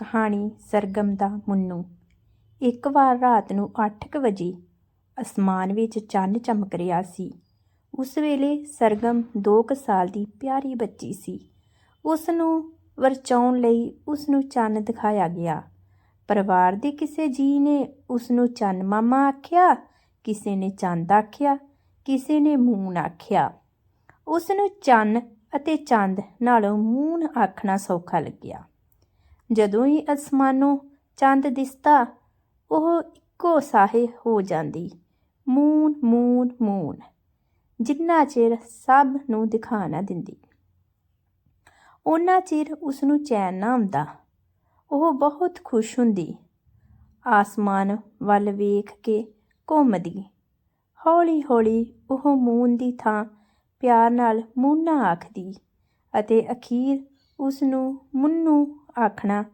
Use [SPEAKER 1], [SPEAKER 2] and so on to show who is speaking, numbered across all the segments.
[SPEAKER 1] ਕਹਾਣੀ ਸਰਗਮ ਦਾ ਮੁੰਨੂ। ਇੱਕ ਵਾਰ ਰਾਤ ਨੂੰ 8:00 ਵਜੇ ਅਸਮਾਨ ਵਿੱਚ ਚੰਨ ਚਮਕ ਰਿਹਾ ਸੀ। ਉਸ ਵੇਲੇ ਸਰਗਮ 2 ਕੁ ਸਾਲ ਦੀ ਪਿਆਰੀ ਬੱਚੀ ਸੀ। ਉਸ ਨੂੰ ਵਰਚਾਉਣ ਲਈ ਉਸ ਨੂੰ ਚੰਨ ਦਿਖਾਇਆ ਗਿਆ। ਪਰਿਵਾਰ ਦੇ ਕਿਸੇ ਜੀ ਨੇ ਉਸ ਨੂੰ ਚੰਨ ਮਾਮਾ ਆਖਿਆ, ਕਿਸੇ ਨੇ ਚੰਦ ਆਖਿਆ, ਕਿਸੇ ਨੇ ਮੂਨ ਆਖਿਆ। ਉਸ ਨੂੰ ਚੰਨ ਅਤੇ ਚੰਦ ਨਾਲੋਂ ਮੂਨ ਆਖਣਾ ਸੌਖਾ ਲੱਗਿਆ। ਜਦੋਂ ਹੀ ਅਸਮਾਨੋਂ ਚੰਦ ਦਿਸਦਾ, ਉਹ ਇੱਕੋ ਸਾਹੇ ਹੋ ਜਾਂਦੀ। Moon moon moon. ਜਿੰਨਾ ਚਿਰ ਸਭ ਨੂੰ ਦਿਖਾ ਨਾ ਦਿੰਦੀ। ਉਹਨਾਂ ਚਿਰ ਉਸ ਨੂੰ ਚੈਨ ਨਾ ਆਉਂਦਾ। ਉਹ ਬਹੁਤ ਖੁਸ਼ ਹੁੰਦੀ। ਆਸਮਾਨ ਵੱਲ ਵੇਖ ਕੇ ਘੁੰਮਦੀ। ਹੌਲੀ ਹੌਲੀ ਉਹ ਮੂਨ ਦੀ ਥਾਂ ਪਿਆਰ ਨਾਲ ਮੂਨਾ ਆਖਦੀ ਅਤੇ ਅਖੀਰ ਉਸ ਨੂੰ ਮੁੰਨੂ ਆਖਣਾ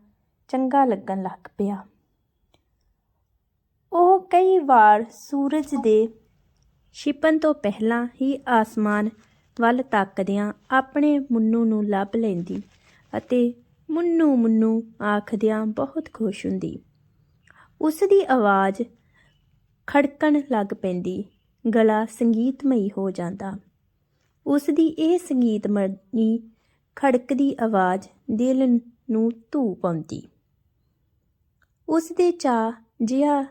[SPEAKER 1] ਚੰਗਾ ਲੱਗਣ ਲੱਗ ਪਿਆ। ਉਹ ਕਈ ਵਾਰ ਸੂਰਜ ਦੇ ਛਿਪਣ ਤੋਂ ਪਹਿਲਾਂ ਹੀ ਆਸਮਾਨ ਵੱਲ ਤੱਕਦਿਆਂ ਆਪਣੇ ਮੁੰਨੂ ਨੂੰ ਲੱਭ ਲੈਂਦੀ ਅਤੇ ਮੁੰਨੂ ਮੁੰਨੂ ਆਖਦਿਆਂ ਬਹੁਤ ਖੁਸ਼ ਹੁੰਦੀ। ਉਸ ਦੀ ਆਵਾਜ਼ ਖੜਕਣ ਲੱਗ ਪੈਂਦੀ, ਗਲਾ ਸੰਗੀਤਮਈ ਹੋ ਜਾਂਦਾ। ਉਸ ਦੀ ਇਹ ਸੰਗੀਤਮਈ ਖੜਕਦੀ ਆਵਾਜ਼ ਦਿਲ ਨੂੰ ਧੂ ਪਾਉਂਦੀ। ਉਸ ਦੇ ਚਾਹ ਜਿਹਾ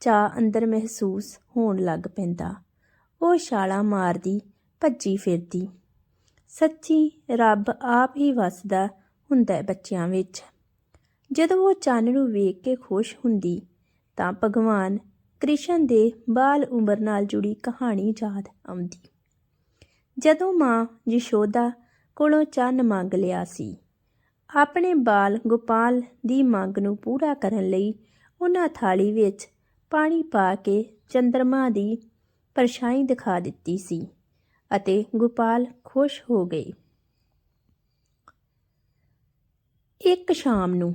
[SPEAKER 1] ਚਾਹ ਅੰਦਰ ਮਹਿਸੂਸ ਹੋਣ ਲੱਗ ਪੈਂਦਾ। ਉਹ ਛਾਲਾਂ ਮਾਰਦੀ, ਭੱਜੀ ਫਿਰਦੀ। ਸੱਚੀ ਰੱਬ ਆਪ ਹੀ ਵਸਦਾ ਹੁੰਦਾ ਬੱਚਿਆਂ ਵਿੱਚ। ਜਦੋਂ ਉਹ ਚੰਨ ਨੂੰ ਵੇਖ ਕੇ ਖੁਸ਼ ਹੁੰਦੀ, ਤਾਂ ਭਗਵਾਨ ਕ੍ਰਿਸ਼ਨ ਦੇ ਬਾਲ ਉਮਰ ਨਾਲ ਜੁੜੀ ਕਹਾਣੀ ਯਾਦ ਆਉਂਦੀ। ਜਦੋਂ ਮਾਂ ਯਸ਼ੋਦਾ ਕੋਲੋਂ ਚੰਨ ਮੰਗ ਲਿਆ ਸੀ ਆਪਣੇ ਬਾਲ ਗੋਪਾਲ ਦੀ ਮੰਗ ਨੂੰ ਪੂਰਾ ਕਰਨ ਲਈ ਉਹਨਾਂ ਥਾਲੀ ਵਿੱਚ ਪਾਣੀ ਪਾ ਕੇ ਚੰਦਰਮਾ ਦੀ ਪਰਛਾਈ ਦਿਖਾ ਦਿੱਤੀ ਸੀ ਅਤੇ ਗੋਪਾਲ ਖੁਸ਼ ਹੋ ਗਏ। ਇੱਕ ਸ਼ਾਮ ਨੂੰ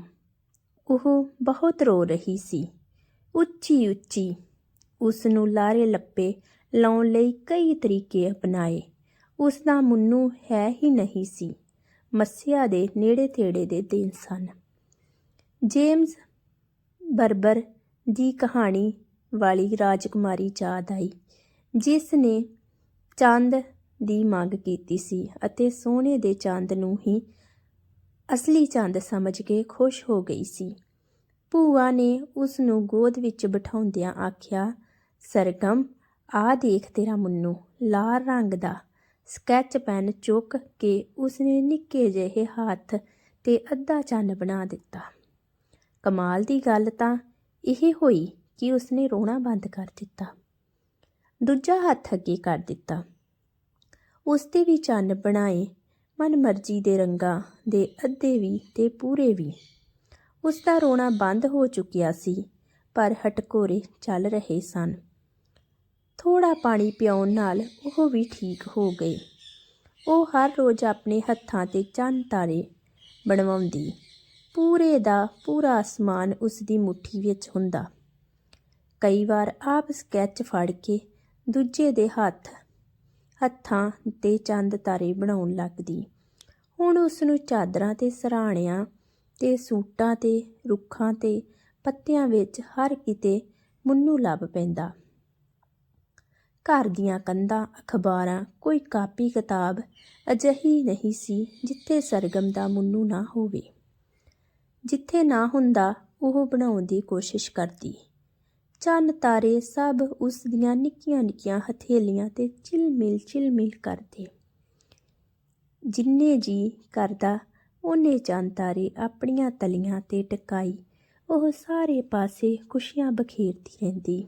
[SPEAKER 1] ਉਹ ਬਹੁਤ ਰੋ ਰਹੀ ਸੀ। ਉੱਚੀ ਉੱਚੀ ਉਸ ਨੂੰ ਲਾਰੇ ਲੱਪੇ ਲਾਉਣ ਲਈ ਕਈ ਤਰੀਕੇ ਅਪਣਾਏ। ਉਸ ਦਾ ਮੁੰਨੂ ਹੈ ਹੀ ਨਹੀਂ ਸੀ। ਮੱਸਿਆ ਦੇ ਨੇੜੇ ਤੇੜੇ ਦੇ ਦਿਨ ਸਨ। ਜੇਮਜ਼ ਬਰਬਰ ਦੀ ਕਹਾਣੀ ਵਾਲੀ ਰਾਜਕੁਮਾਰੀ ਯਾਦ ਆਈ, ਜਿਸ ਨੇ ਚੰਦ ਦੀ ਮੰਗ ਕੀਤੀ ਸੀ ਅਤੇ ਸੋਨੇ ਦੇ ਚੰਦ ਨੂੰ ਹੀ ਅਸਲੀ ਚੰਦ ਸਮਝ ਕੇ ਖੁਸ਼ ਹੋ ਗਈ ਸੀ। ਭੂਆ ਨੇ ਉਸ ਨੂੰ ਗੋਦ ਵਿੱਚ ਬਿਠਾਉਂਦਿਆਂ ਆਖਿਆ, ਸਰਗਮ, ਆ ਦੇਖ ਤੇਰਾ ਮੁੰਨੂ, ਲਾਲ ਰੰਗ ਦਾ। ਸਕੈਚ ਪੈਨ ਚੁੱਕ ਕੇ ਉਸਨੇ ਨਿੱਕੇ ਜਿਹੇ ਹੱਥ ਤੇ ਅੱਧਾ ਚੰਨ ਬਣਾ ਦਿੱਤਾ। ਕਮਾਲ ਦੀ ਗੱਲ ਤਾਂ ਇਹ ਹੋਈ ਕਿ ਉਸਨੇ ਰੋਣਾ ਬੰਦ ਕਰ ਦਿੱਤਾ। ਦੂਜਾ ਹੱਥ ਅੱਗੇ ਕਰ ਦਿੱਤਾ। ਉਸ ਤੇ ਵੀ ਚੰਨ ਬਣਾਏ ਮਨਮਰਜ਼ੀ ਦੇ ਰੰਗਾਂ ਦੇ ਅੱਧੇ ਵੀ ਤੇ ਪੂਰੇ ਵੀ। ਉਸ ਦਾ ਰੋਣਾ ਬੰਦ ਹੋ ਚੁੱਕਿਆ ਸੀ, ਪਰ ਹਟਕੋਰੇ ਚੱਲ ਰਹੇ ਸਨ। ਥੋੜਾ ਪਾਣੀ ਪਿਉਣ ਨਾਲ ਉਹ ਵੀ ਠੀਕ ਹੋ ਗਏ ਉਹ ਹਰ ਰੋਜ਼ ਆਪਣੇ ਹੱਥਾਂ ਤੇ ਚੰਨ ਤਾਰੇ ਬਣਵਾਉਂਦੀ। ਪੂਰੇ ਦਾ ਪੂਰਾ ਅਸਮਾਨ ਉਸ ਦੀ ਮੁਠੀ ਵਿੱਚ ਹੁੰਦਾ। ਕਈ ਵਾਰ ਆਪ ਸਕੈਚ ਫੜ ਕੇ ਦੂਜੇ ਦੇ ਹੱਥ, ਹੱਥਾਂ ਤੇ ਚੰਦ ਤਾਰੇ ਬਣਾਉਣ ਲੱਗਦੀ। ਹੁਣ ਉਸ ਨੂੰ ਚਾਦਰਾਂ ਤੇ ਸਰਾਣਿਆਂ ਤੇ ਸੂਟਾਂ ਤੇ, ਰੁੱਖਾਂ ਤੇ, ਪੱਤਿਆਂ ਵਿੱਚ ਹਰ ਕਿਤੇ ਮੁੰਨੂ ਲੱਭ ਪੈਂਦਾ। ਘਰ ਦੀਆਂ ਕੰਧਾਂ, ਅਖਬਾਰਾਂ, ਕੋਈ ਕਾਪੀ ਕਿਤਾਬ ਅਜਿਹੀ ਨਹੀਂ ਸੀ ਜਿੱਥੇ ਸਰਗਮ ਦਾ ਮੁੰਨੂ ਨਾ ਹੋਵੇ। ਜਿੱਥੇ ਨਾ ਹੁੰਦਾ, ਉਹ ਬਣਾਉਣ ਦੀ ਕੋਸ਼ਿਸ਼ ਕਰਦੀ। ਚੰਨ ਤਾਰੇ ਸਭ ਉਸ ਦੀਆਂ ਨਿੱਕੀਆਂ ਨਿੱਕੀਆਂ ਹਥੇਲੀਆਂ ਤੇ ਚਿਲਮਿਲ ਚਿਲਮਿਲ ਕਰਦੇ। ਜਿੰਨੇ ਜੀ ਕਰਦਾ, ਉਹਨੇ ਚੰਨ ਤਾਰੇ ਆਪਣੀਆਂ ਤਲੀਆਂ ਤੇ ਟਿਕਾਈ, ਉਹ ਸਾਰੇ ਪਾਸੇ ਖੁਸ਼ੀਆਂ ਬਖੇਰਦੀ ਰਹਿੰਦੀ।